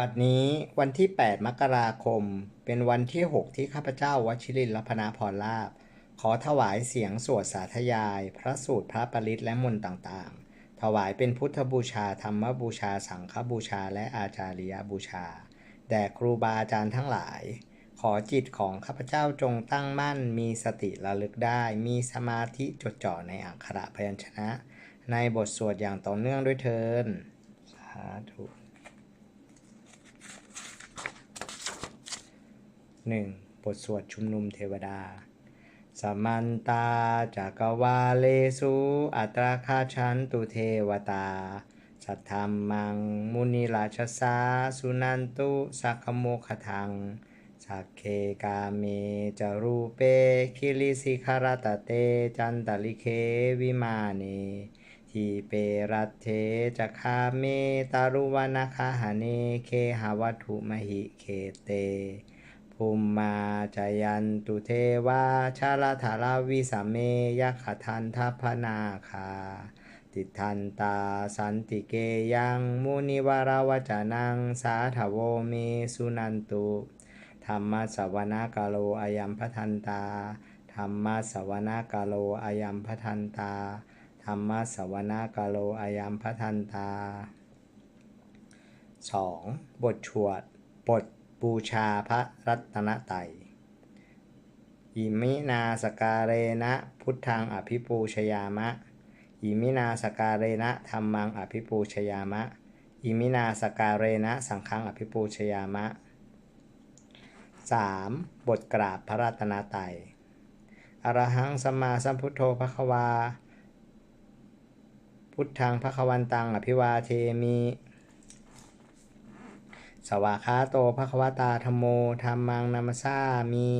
บัดนี้วันที่ 8 มกราคม เป็นวันที่ 6 ที่ข้าพเจ้าวชิรินทร์รัพนาพรลาภขอถวายเสียงสวดสาธยาย พระสูตรพระปริตและมนต์ต่างๆ ถวายเป็นพุทธบูชาธรรมบูชา สังฆบูชา และอาจาริยบูชา แด่ครูบาอาจารย์ทั้งหลาย ขอจิตของข้าพเจ้าจงตั้งมั่น มีสติระลึกได้ มีสมาธิจดจ่อในอักขระพยัญชนะ ในบทสวดอย่างต่อเนื่องด้วยเทินสาธุ 1. บทสวดชุมนุมเทวดา สมันตาจากวาเลสุอัตราคาชันตุเทวตา สัทธรรมัง มุนิราชสาสุนันตุสักขโมคทังสักเคกาเมจารูเปคิริสิคารตเต จันตลิเควิมาเนทีเปรัตเทจะคาเมตารุวนาคาหาเนเคหาวัตุมหิเคเต ภูมิมาจายันตุเทวาชาลธาราวิสเมยขทันทัพนาคา ติทันตาสันติเกยังมุนิวาราวจานังสาธโวเมสุนันตุ ธรรมสวนากาโลอายัมพทันตา ธรรมสวนากาโลอายัมพทันตา ธรรมสวนากาโลอายัมพทันตา 2. บทชวดบท บูชาพระรัตนตรัยอิมินาสการเรนะพุทธังอภิปูชยามะ อิมินาสการเรนะธรรมังอภิปูชยามะ อิมินาสการเรนะสังฆังอภิปูชยามะ 3. บทกราบพระรัตนตรัยอรหังสัมมาสัมพุทโธภควา พุทธังภควันตังอภิวาเทมิ สวากขาโตภควตาธรรมโมธรรมังนัมสสามิ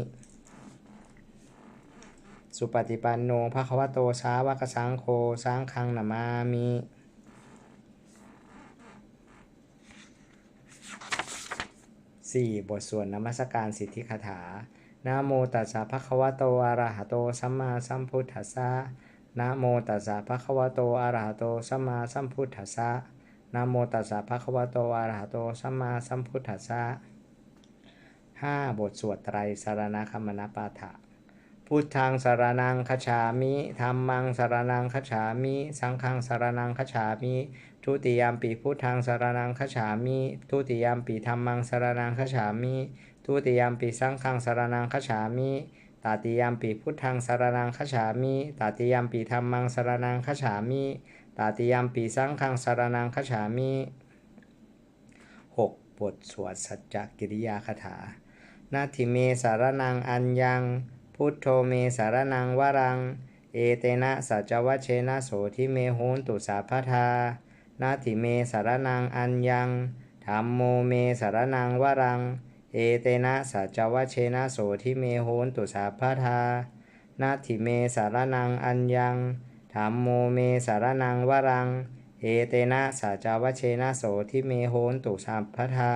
สุปฏิปันโนภควโตสาวกสังโฆสังฆังนามามิสี่บทสวดนมัสการสิทธิคาถานะโมตัสสะภะคะวะโตอะระหะโตสัมมาสัมพุทธัสสะนะโมตัสสะภะคะวะโตอะระหะโตสัมมาสัมพุทธัสสะ นะโมตัสสะภะคะวะโตอะระหะโตสัมมาสัมพุทธัสสะห้าบทสวดไตรสารณคมนปาฐะพุทธังสารนังคฉามิธรรมังสารนังคฉามิ สังฆังสารนังคฉามิทุติยามปีพุทธังสารนังคฉามิทุติยามปีธรรมังสารนังคฉามิทุติยามปีสังฆังสารนังคฉามิตาติยามปีพุทธังสารนังคฉามิตาติยามปีธรรมังสารนังคฉามิ ตาติยามปีสังฆังสารนังคฉามิ 6. บทสวดสัจจกิริยาคาถา นาทิเมสารนังอัญญัง พุทโธเมสารนังวรัง เอเตนะสัจวัชเชนะโสทิเมโหนตุสาพทานาทิเมสารนังอัญญังธรรมโมเมสารนังวรัง เอเตนะสัจวัชเชนะโสทิเมโหนตุสาพทานาทิเมสารนังอัญญัง ธรรมโมเมสารนังวรัง เอเตนะสัจวัชเชนะโสทิเมโหนตุสาพทา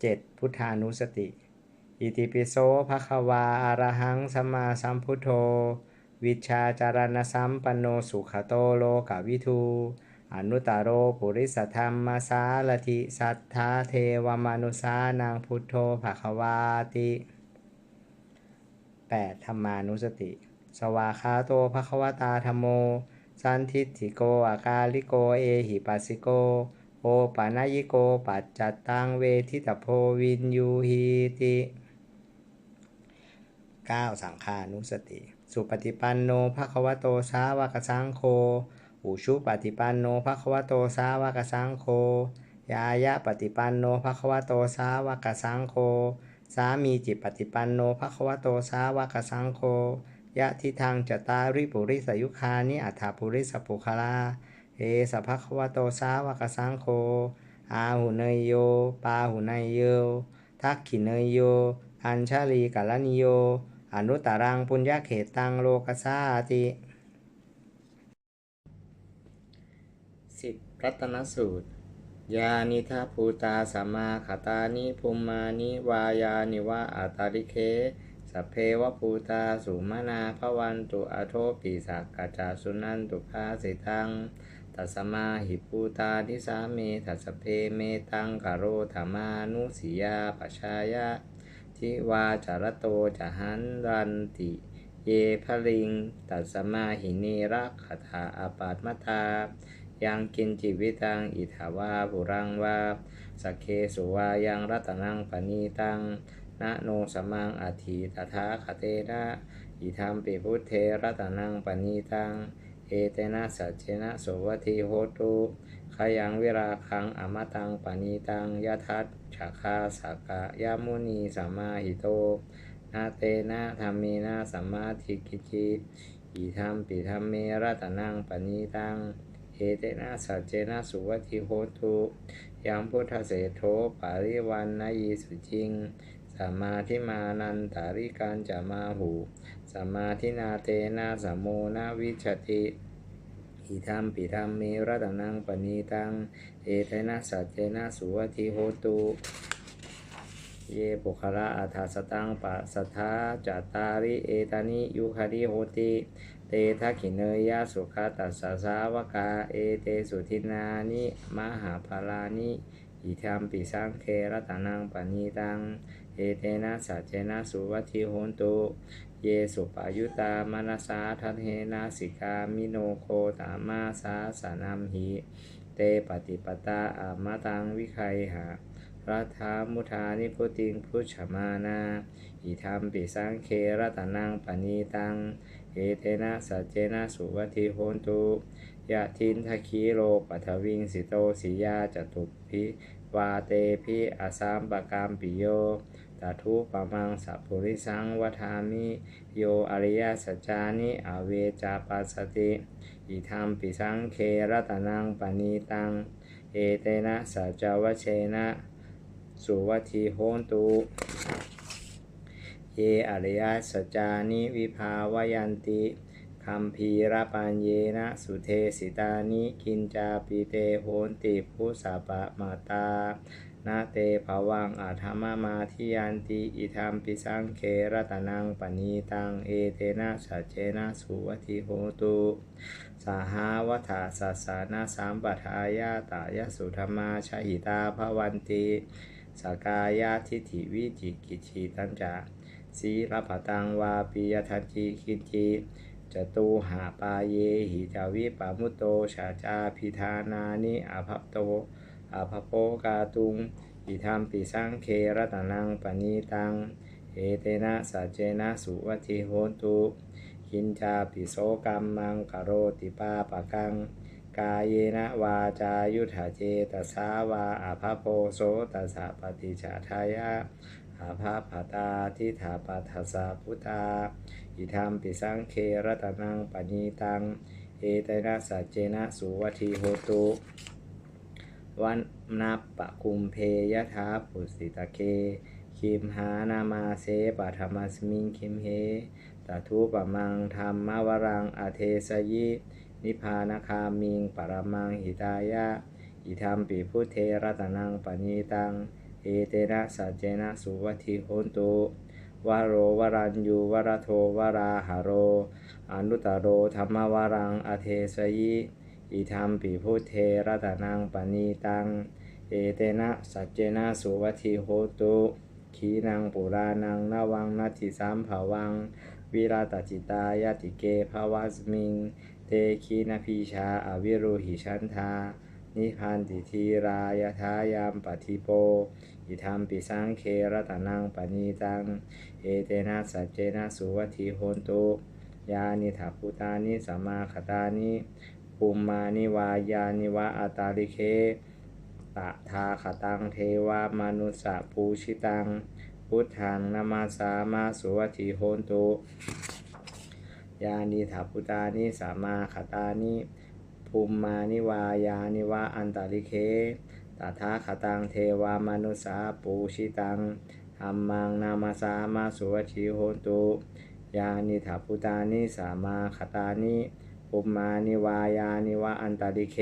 7. พุทธานุสติ อิติปิโสภควาอารหังสัมมาสัมพุทโธ วิชาจารณสัมปันโนสุขโตโลกวิทูอนุตตโรปุริสธรรมมาสาลธิสัทธาเทวมนุสานังพุทโธภควาติ 8. ธรรมานุสติ สวาคาโตภควตาธรรมโม สันทิฏฐิโกอากาลิโกเอหิปัสสิโก โอปานายิโกปัจจัตตังเวทิตโพวินยูหีติ 9. สังฆานุสติ สุปฏิปันโนภควโตสาวกสังโฆอุชุปฏิปันโนภควโตสาวกสังโฆยายะปฏิปันโนภควโตสาวกสังโฆ สามีจิตปฏิปันโนภควโตสาวกสังโฆยะทิทางจตาริปุริสยุคานิอัฏฐปุริสปุคลาเอสภควโตสาวกสังโฆอาหุเนยโย ปาหุเนยโย ทักขิเนยโย อัญชาลีกัลนิโย อนุตตรังปุญญาเขตังโลกสาติสิบรัตนสูตร ยานิทาภูตาสัมมาขตานิภูมานิวายานิวะอาตาริเคสัพเพวภูตาสุมานาภวันตุอโทปิสักกจาสุนันตุภาสิตังตัสสมาหิปูตานิสาเมทัสเพเมตังกโรธรรมานุสียาปชายะทิวาจารโตจหันรันติ เยพลิง ตัสสมาหินีรักขถาอาปาตมตา ยังกินจิวิตัง อิทาวาบุรังวาสกเคสุวายังรัตนังปณีตังนะโนสมังอาทิตถาคเตนะอิธรรมปิพุทเทรัตนังปณีตัง เอเตนะสัจเจนะโสวัติโหตุขยังวิราคังอมตังปณีตังยะทัตฉาคาสากะยามุนีสัมมาหิโตนาเตนะธรรมีนะสัมมาทิกิจิอิธรรมปิธรรมเมรัตนังปณีตัง เอเตนะสัจเจนะสุวัติโหตุยังพุทธเสโทปาริวันนายีสุจิงสัมมาทิมานันตาริการจะมาหูสัมมาทินาเตนะสัมโมนาวิชติอิธรรมปิธรรมเมรัตนังปณีตัง เอเตนะสัจเจนะสุวัติโหตุเยปุคละอัฏฐสตังปัสสัทธาจัตตาริเอตานิยุคาริโหติ เตทักขิเนยะสุขตัสสะสาวกาเอเตสุทินานิมหาภาลานิอิธรรมปิสังเครตานังปณีตังเอเตนะสัจเจนะสุวัติโหนตุเยสุปายุตามนัสาทัตเฮนาสิกามิโนโคตามาสาสานัมหิเตปฏิปตาอามตังวิไคหารัฐามุทานิพุติงพุชฌมานาอิธรรมปิสังเครตานังปณีตัง เอเตนะสัจเจนะสุวัติโหนตุยะทินทคีโลปัทวิงสิโตสิยาจตุพิวาเตพิอาสามปกามปิโยตทุปมังสัพพุริสังวทามิ โยอริยสัจจานิอเวจาปัสสติ อิธรรมปิสังเครตานังปณีตัง เอเตนะสัจวเชนะ สุวัติโหนตุ ยอริยสัจจานิวิภาวยันติคัมภีรปัญเยนะสุเทสิตานิกินจาปิเตโหนติพุสัปะมาตานาเตภวังอาธรรมมาทิยันติอิธรรมปิสังเครตนังปณีตังเอเตนะสัจเจนะสุวัติโหตุสาหาวัฏสัสานาสามปัฏายาตายสุธรรมาชหิตาภวันติสกายาทิฏฐิวิจิกิจิตัญจา สีรพตังวาปิยทัจจิคิจิจตูหาปาเยหิจาวิปามุตโตชาจาพิธานานิอาภัพโตอาภโปกาตุงอิธรรมปิสังเครตนังปณีตังเอเตนะสัจเจนะสุวัติโหตุคินจาปิโสกรรมังกโรติปาปะกัง กายเยนะวาจายุทธาเจตสาวาอาภโพโสตสสะปฏิจาทายะ อาภาปตาทิฏฐาปัทสะพุทธาอิธรรมปิสังเครตนังปณีตัง เอตนะสัจเจนะสุวัติโหตุวันนาปะคุมเพยะถาปุสิตะเคคิมหานามาเสปัทมัสมิงคิมเฮตทุปะมังธรรมวรังอเทสยินิพานคามิงปรมังหิตายะอิธรรมปิพุทเทรตนังปณีตัง เอเตนะสัจเจนะสุวัติโหนตุวโรวรัญยูวรโทวราหโร อนุตตโรธรรมวรังอเทสยิอิธรรมปิพุทเทรตนังปณีตัง เอเตนะสัจเจนะสุวัติโหตุขีนังปุรานังนวังนัตถิสามภวัง วิราตจิตายาติเกภวัสมิง เตคีนพีชาอวิรุหิชันธานิพันติทีรายทายามปฏิโป อิธรรมปิสังเครตนังปณีตัง เอเตนะสัจเจนะสุวัติโหนตุยานิถาพุตานิสัมมาคตานิปุมมานิวายานิวะอาตาลิเคตะทาขตังเทวามนุสสะปูชิตัง พุทธังนามาสามาสุวัติโหนตุยานิถาพุตานิสามาคตานิภูมมานิวายานิวะอันตาลิเค ตถาคตังเทวามนุสาปูชิตังธรรมังนามาสามาสุวัติโหตุยานิถาพุตานิสามาคตานิภูมิมานิวายานิวะอันตาลิเค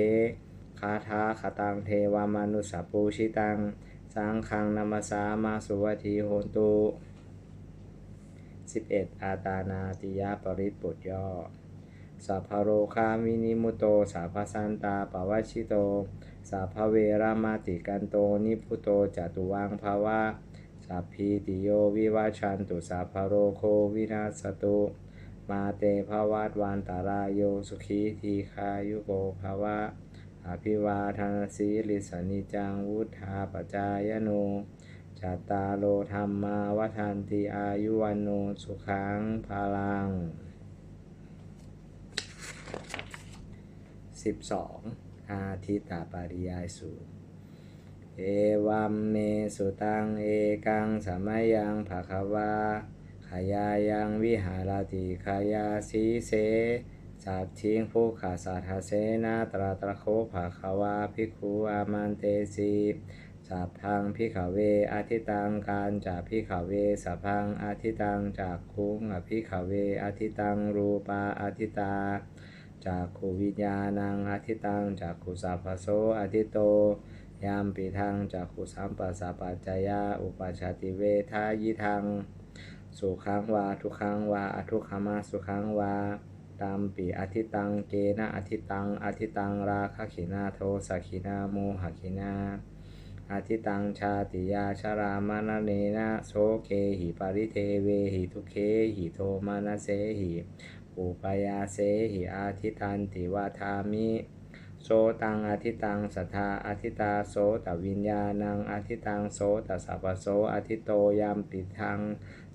คาถาคตังเทวามนุสปูชิตัง สังฆังนามาสามาสุวัติโหตุ 11. อาตานาติยาปริตบทย่อสัพพโรคามินิมุโตสัพพสันตาปวัชิโต สัพเวรามาติกันโตนิพุโตจตุวังภาวะสัพพิติโยวิวัชันตุสัพโรโควินาสตุมาเตภวัตวันตารายโยสุขีทีคายุโกภาวะอภิวาทานสีลิสนิจังวุธาปจายโนจัตตาโลธรรมาวัฏันติอายุวันโนสุขังพาลัง 12. อาทิตตปาริยายสูตรเอวัมเมสุตังเอกังสมัยยังภาควาขายายังวิหารติขายาสีเสสัตทิงผู้ขาสัทธเสนาตราตระโคภาควาภิกขุอามันเตสีสัพพังพิขเวอาทิตังการจากพิขเวสัพพังอาทิตังจากคุ้งอภิขเวอาทิตังรูปาอาทิตา จากขูวิญญาณังอาทิตังจากขูสัพพโสอาทิโต ยามปีทังจากขูสัมปัสสะปัจจยาอุปชาติเวทายิทัง สุขังวาทุขังวาอทุขมาสุขังวาตามปีอาทิตังเกนะอาทิตังอาทิตังราคขินาโทสักขินาโมหขินาอาทิตังชาติยาชรามานเนนะโสเกหิปริเทเวหิทุเคหิโทมานะเสหิ อุปยาเสหิอาทิตันติวาทามิโสตังอาทิตังสัทธาอาทิตาโสตวิญญาณังอาทิตังโสตสัพพโสอาทิโตยามปิทัง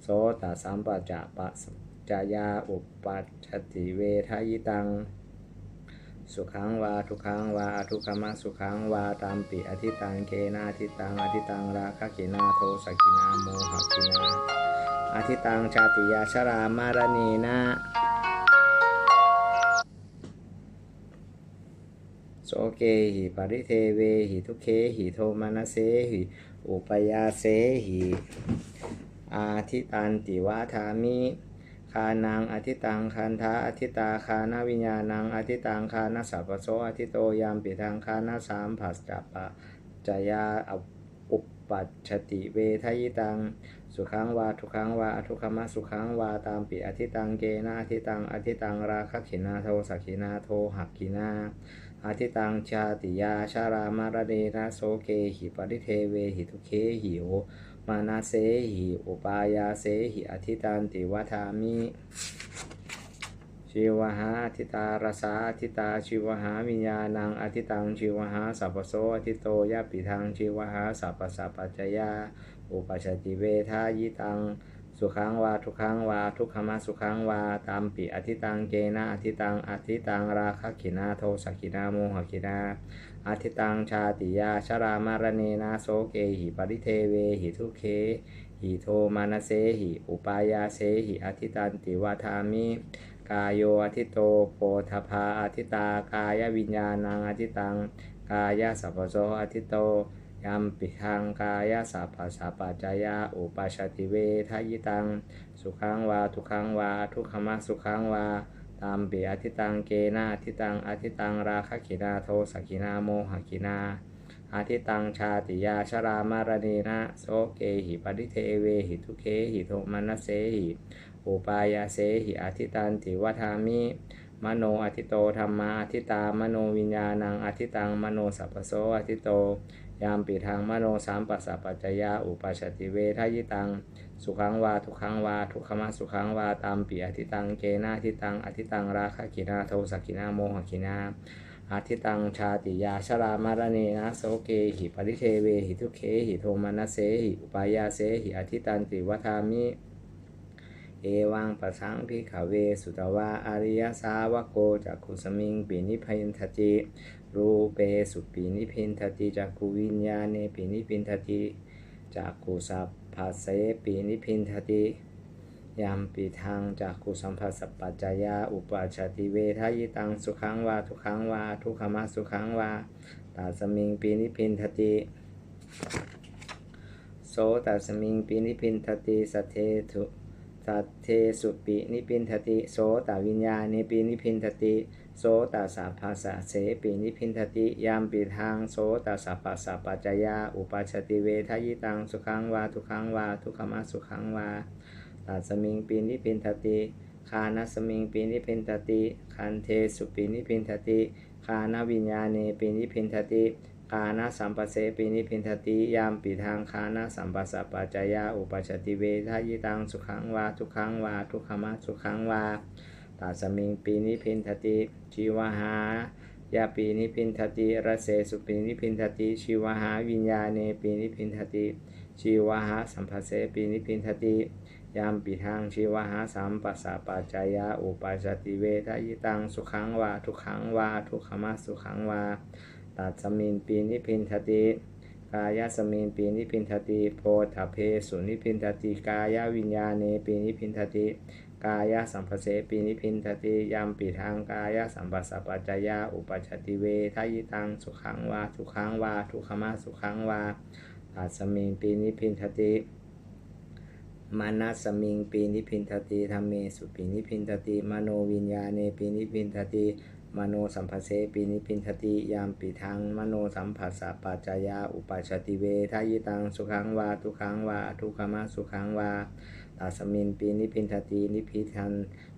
โสตสัมปะจะปะจายาอุปัชติเวทายิตัง สุขังวาทุขังวาทุกขมะสุขังวาตามปิอธิตังเกนาทิตังอธิตังราคะกินาโทสกินาโมหกินาอธิตังชาติยาชรามารณีนะ โสเกหิปริเทเวหิทุเคหิโทมานะเสหิอุปยาเสหิอาทิตันติวาทามิคานังอธิตังคันธาอธิตาคานาวิญญาณังอธิตังคานาสัพโสอธิโตยามปิทังคานาสามผัสจัปปะจายาอุปปัชติเวทยิตังสุขังวาทุขังวาอทุขมะสุขังวาตามปิอธิตังเกนะอธิตังอธิตังราคขินาโทสักขินาโทหักขินา อธิตังชาติยาชารามารเดนะโสเกหิปริเทเวหิทุเคหิโอมานาเสหิอุปายาเสหิอธิตันติวัฏามิชีวหาอธิตารสาอธิตาชีวหาวิญญาณังอธิตังชีวหาสัพพโสอธิโตยปิทังชีวหาสัพพสัพปัจจยาอุปชติเวทายิตัง สุขังวาทุขังวาทุกขมาสุขังวาตามปิอธิตังเกนะอธิตังอธิตังราคะขินาโทสักขินาโมหขินาอธิตังชาติยาชรามารเนนะโสเกหิปริเทเวหิทุเคหิโทมานะเสหิอุปายาเสหิอธิตันติวาทามิกายโยอธิโตโพธพาอธิตากายวิญญาณังอธิตังกายสัพพโสอธิโต ยัมปิทังกายสัพพสัพปัจจายาอุปชติเวทายิตัง สุขังวาทุขังวา ทุกขมะสุขังวาตามเปิอธิตังเกนะอธิตังอธิตังราคะขินาโทสักขินาโมหขินาอธิตังชาติยาชรามารณีนะโสเกหิปริเทเวหิทุเคหิโทมานะเสหิอุปายาเสหิอธิตันติวัฏามิมโนอธิโตธรรมาอธิตามโนวิญญาณังอธิตังมโนสัพพโสอธิโต ยามปิทางมโนสามปัสสะปัจจยาอุปชติเวทยิตัง สุขังวาทุขังวาทุขมะสุขังวาตามปิอธิตังเกนาทิตังอธิตังราคะกินาโทสักกินาโมหกินาอาทิตังชาติยาชรามารเนนะโสเกหิปริเทเวหิทุเคหิโทมานะเสหิอุปายาเสหิอธิตันติวัามิ เอวังปะสังพิขเวสุตวาอริยสาวโกจักขุสมิงปินิพินทติรูเปสุปินิพินทติจักขุวิญญาเนปินิพินทติจักขุสัพพะเสปินิพินทติยามปีทางจากขุสัมผัสสปปัจจายาอุปชาติเวทายิตังสุขังวาทุขังวาทุขมะสุขังวาตาสมิงปีนิพินทติโสตสมิงปีนิพินทติสัทเทถุ สัทเทสุปินิพินทติโสตวิญญาณิปีนิพินทติโสตสัพพะสะเสปีนิพินทติยามปีทางโสตสัพพะสัพปัจจยาอุปชติเวทายิตังสุขังวาทุขังวาทุขมะสุขังวาตัสมิงปินิพินทติคานัสมิงปีนิพินทติคันเทสุปีนิพินทติคานวิญญาเนปีนิพินทติ คานาสัมปเสปีนิพินทติยามปีทางคานาสัมปัสสะปัจจยาอุปชติเวทายตังสุขังวาทุขังวาทุขมะสุขังวาตัสมิงปีนิพินทติชีวหายาปีนิพินทติระเสสุปีนิพินทติชีวหาวิญญาเนปีนิพินทติชีวหาสัมภเสปีนิพินทติยามปีทางชีวหาสัมปัสสะปัจจยาอุปชติเวทายตังสุขังวาทุขังวาทุขมะสุขังวา ตัดสมิงปีนิพินทติกายสมิงปีนิพินทติโพธเพสุนิพินทติกายวิญญาเนปีนิพินทติกายสัมภเสปีนิพินทติยามปีทางกายสัมปัสสปัจจยาอุปชติเวทายตังสุขังวาทุขังวาทุขมะสุขังวาตัสมิงปีนิพินทติมานัสมิงปีนิพินทติธรรมเมสุปีนิพินทติมโนวิญญาเนปีนิพินทติ มโนสัมภเสปีนิพินทติยามปีทางมโนสัมผัสสะปัจจยาอุปชติเวทายตังสุขังวาทุขังวาทุขมะสุขังวาตัสมินปีนิพินทตินิพิทัน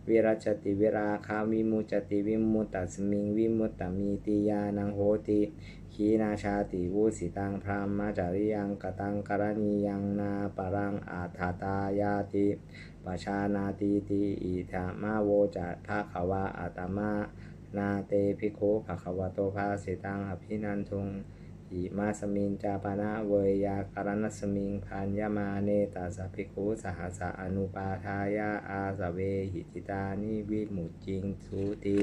วิรัชติวิราคาวิมุจติวิมุตตัสมิงวิมุตตมีติยานังโหติขีนาชาติวุสิตังพรามาจาริยังกตังกรณียังนาปรังอาทาตายาติปชานาติติอิธามาโวจัตภาควาอาตมา นาเตภิกขุภะคะวะโตภาสิตังอภินันทุงอิมาสมิงจาปนะเวยากรณสมิงพันยมาเนตัสสะภิกุสหัสสะอนุปาทายาอาสเวหิจิตานิวิมุตจิงสุติ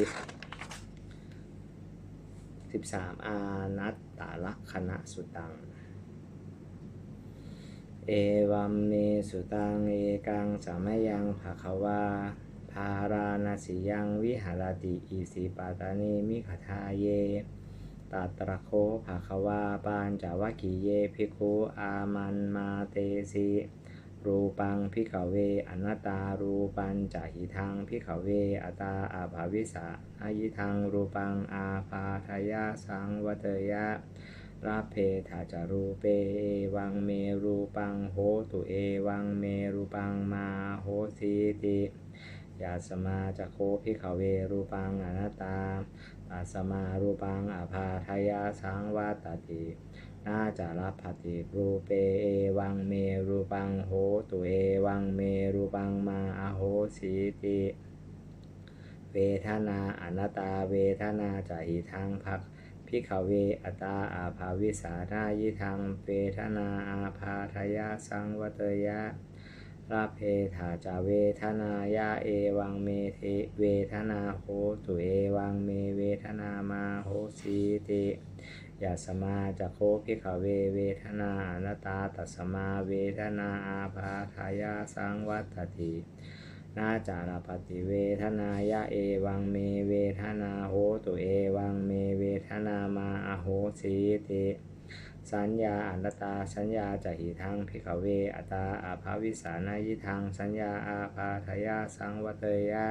สิบสามอานัตตลักษณะสุตัง เอวัมเมสุตัง เอกังสามัยยังภะคะวา ภาราณสิยังวิหารติอิสิปาตานิมิขทาเยตัตระโคภะควาปานจาวกิเยภิกุอามันมาเตสิรูปังพิขเวอนัตตารูปัญจหิทังพิขเวอตาอาภาวิสาอายิทังรูปังอาภาทายาสังวัตยะราเพทาจารูเปเอวังเมรูปังโหตุเอวังเมรูปังมาโหสีติ ยาสมาจะโคพิขเวรูปังอนัตตาตัสมารูปังอาภาทายาสังวัตตินาจารับปฏิรูเปเอวังเมรูปังโหตุเอวังเมรูปังมาอโหสีติเวทนาอนัตตาเวทนาจะหิทังภักพิขเวอตาอาภาวิสานายิทังเวทนาอาภาทายาสังวัตยะ ราเพถาจาเวทนายาเอวังเมเทเวทนาโหตุเอวังเมเวทนามาโหสีติยาสมาจะโคพิขเวเวทนาอนตาตัสมาเวทนาอาภาทายาสังวัตตินาจารปฏิเวทนายาเอวังเมเวทนาโหตุเอวังเมเวทนามาอโหสีติ สัญญาอันตตาสัญญาจะหิทังพิขเวอตาอาภาวิสานายิทังสัญญาอาภาทยาสังวัตยะ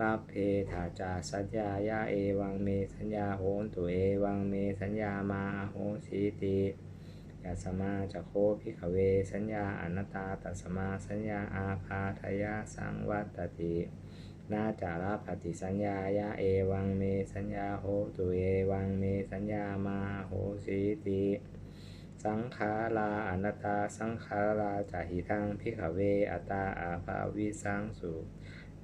รับเพถาจาสัญญายาเอวังเมสัญญาโหนตุเอวังเมสัญญามาโหสีติยาสมาจะโคพิขเว สัญญาอนัตตาตัสมาสัญญาอาภาทยาสังวัตติ นาจาราปฏิสัญญายาเอวังเมสัญญาโหตุเอวังเมสัญญามาโหสีติสังขาราอนัตตาสังขาราจาหิทังพิขเวอตาอาภาวิสังสุ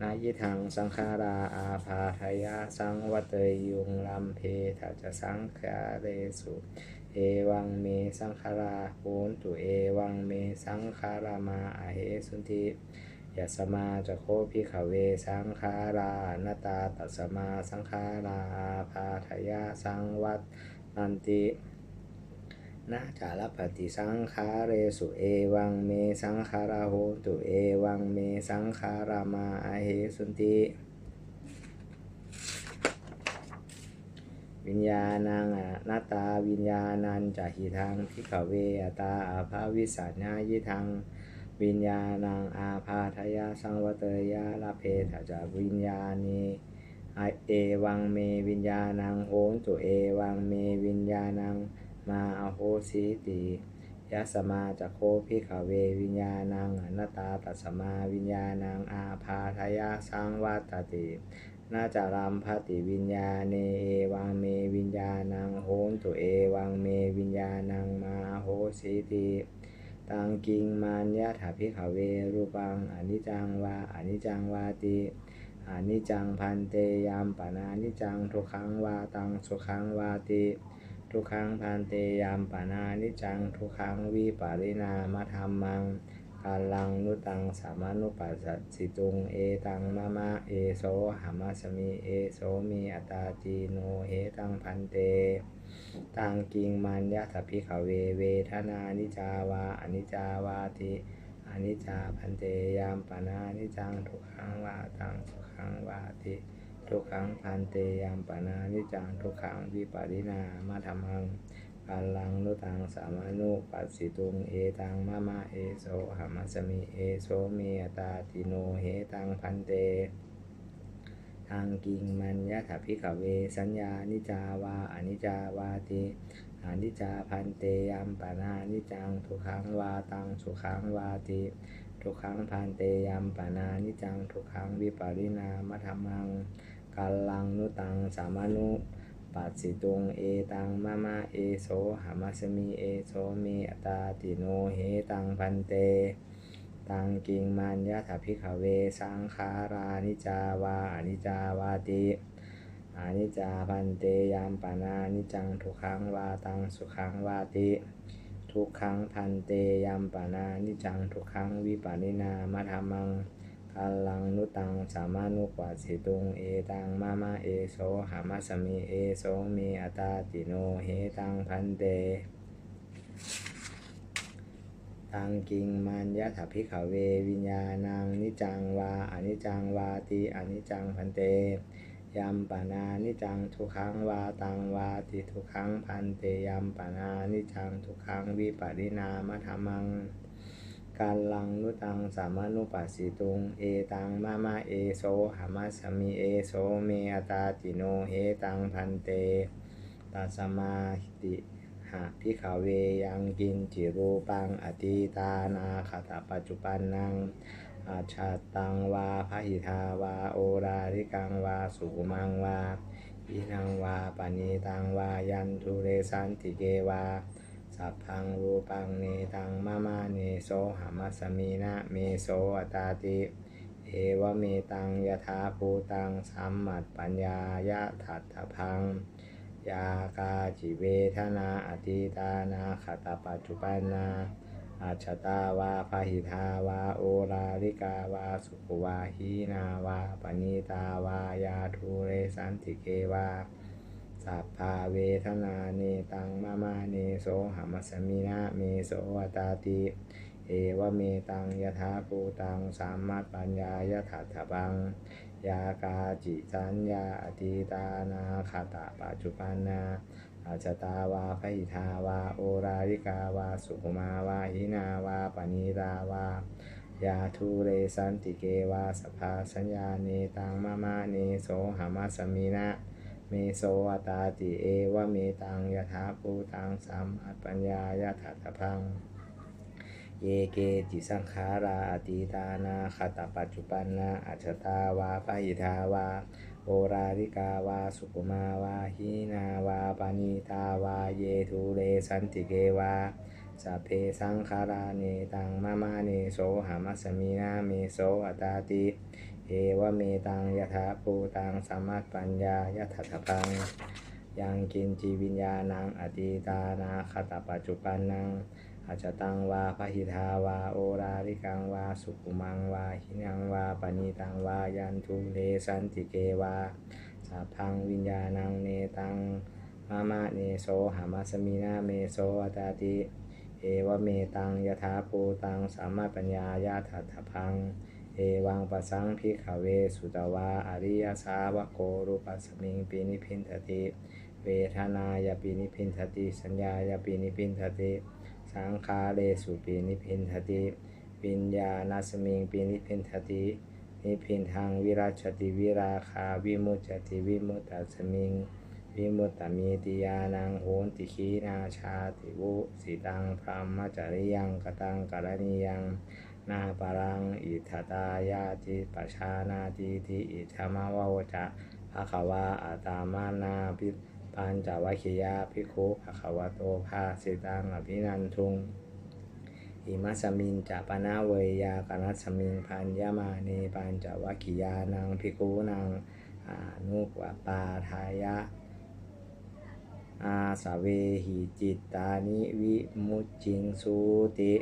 นายิทังสังขาราอาภาทยาสังวัตเตยุงลัมเพทัจสังขาเรสุเอวังเมสังขาราโหนตุเอวังเมสังขารามาอาเหสุนทิ ยาสมาจะโคพิขเวสังขารานาตาตัสมาสังขาราอาภาทยาสังวัตนันตินาจารปฏิสังขาเรสุเอวังเมสังขาราโหตุเอวังเมสังขารามาอาเหสุนติวิญญาณังอนัตาวิญญาณันจะหิทังพิขเวอตาอาภาวิสัญญายิทัง วิญญาณังอาภาทยาสังวัตยาลาเพทะจะวิญญาณีเอวังเมวิญญาณังโหนตุเอวังเมวิญญาณังมาอโหสีติยัสมาจักโคพิขเววิญญาณังอนัตตาตัสมาวิญญาณังอาพาทยาสังวัตตินาจารัมภติวิญญาเนเอวังเมวิญญาณังโหนตุเอวังเมวิญญาณังมาโหสิติ ตังกิงมานยะถาพิขเวรูปังอนิจังวาอนิจังวาติอนิจังพันเตยามปนานิจังทุกขังวาตังสุขังวาติทุกขังพันเตยามปนานิจังทุกขังวิปาริณามธรรมังกาลังนุตังสามานุปัสสสิตุงเอตังมะมะเอโสหามาสมิเอโสมีอัตาจีโนเหตังพันเต ตังกิงมันยะถพิขเวเวทนานิจาวาอนิจาวาติอนิจจาพันเตยามปนานิจังทุกขังวาตังสุขังวาติทุกขังพันเตยามปนานิจังทุกขังวิปาริณามาธรรมังกาลังนุตังสามานุปัสสิตุงเอตังมะมะเอโสหามัสมิเอโสเมตาติโนเหตังพันเต ทางกิงมันยะถาพิขเว สัญญานิจาวาอนิจาวาติอนิจาพันเตยัมปนานิจังทุกขังวาตังสุขังวาติทุกขังพันเตยัมปนานิจังทุกขังวิปาริณามธรรมังกาลังนุตังสามานุปัสสิตุงเอตังมะมะเอโสหามัสมิเอโสมีอตตาติโนเหตังพันเต ตังกิงมันยะถาพิขเวสังขารานิจาวาอนิจาวาติอานิจาพันเตยามปานานิจังทุกขังวาตังสุขังวาติ ทุกขังพันเตยามปานานิจังทุกขังวิปานินามาธรรมังกาลังนุตังสามานุปัสสิตุงเอตังมามาเอโสหามัสมิเอโสมีอัตตาติโนเหตังพันเต ตังกิงมันยะถาพิขเววิญญาณังนิจังวาอนิจังวาติอนิจังพันเตยัมปานานิจังทุกขังวาตังวาติทุกขังพันเตยัมปานานิจังทุกขังวิปาริณามธรรมังการลังนุตังสามานุปัสสิตุงเอตังมามาเอโสหามาสมิเอโสเมอตาติโนเฮตังพันเตตัสมาติ หะพิขเวยังกินจิรูปังอติตานาคตปัจจุปันนังอาชาตังวาพหิทาวาโอราริกังวาสุมังวาอินังวาปณิตังวายันทุเรสันติเกวาสัพพังรูปังเนตังมามาเนโสหามัสมีนะเมโสอัตตาติเอวเมตังยถาภูตังสัมมัตปัญญายะถัตถพัง ยากาจิเวทนาอติตานาคตปัจจุปันนาอาชตาวาพหิทาวาโอราลิกาวาสุขวาหีนาวาปณิตาวายาทูเรสันติเกวาสัพพาเวทนาเนตังมามาเนโสหมัสมินะเมโสอัตาติ เอวเมตังยถาภูตังสามมัตปัญญายถัตถบัง ยากาจิสัญญาอติตานาคาตะปัจจุปันนาอาจตาวาพหิทาวาโอราริกาวาสุขมาวาหินาวาปณิตาวายาทูเรสันติเกวาสภาสัญญาเนตังมามาเนโสหามาสมินะเมโสอตาติเอวะเมตังยถาภูตังสัมอัตปัญญายถัตถพัง เยเกจิสังขาราอติตานาคตปัจจุปันนาอัจตาวาปหิทาวาโอราริกาวาสุกุมาวาหีนาวาปานิตาวาเยทูเรสันติเกวาสัพเพสังขาราเนตังมามาเนโสหามัสมีนาเมโสอัตตาติเอวเมตังยถาภูตังสัมมัตปัญญายถัตถพังยังกินจีวิญญาณังอติตานาคตปัจจุปันนัง อาจตังวาพหิทาวาโอราริกังวาสุขุมังวาหินังวาปณิตังวายันทุเลสันติเกวาสัพพังวิญญาณังเนตังมามาเนโสหามาสมีนาเมโสอัตตาติเอวเมตังยถาภูตังสามารถปัญญายาถัตถพังเอวังปะสังพิขเวสุตวาอริยสาวโกรูปัสมิงปีนิพินทติ เวทนายาปีนิพินทติ สัญญายาปีนิพินทติ สังคาเลสุปีนิพินทติวิญญาณสมิงปีนิพินทตินิพินทางวิราชติวิราคาวิมุจติวิมุตตสมิงวิมุตตมิติยานังโหนติขีนาชาติวุสิตังพรหมจริยังกตังกรณียังนาปรังอิทตายาติปชานาติทิอิธรรมวาวจะภะคะวาอาตามานาปิ ปัญจวัคคียาภิกขุภะคะวะโตภาสิตังอภินันทุงอิมัสมินจะปนาเวยากนัสมิงพันยามาเนปัญจวัคคียานังภิกขุนังอานุปปาทายะ อาสาเวหิจิตตานิวิมุจจิงสุติ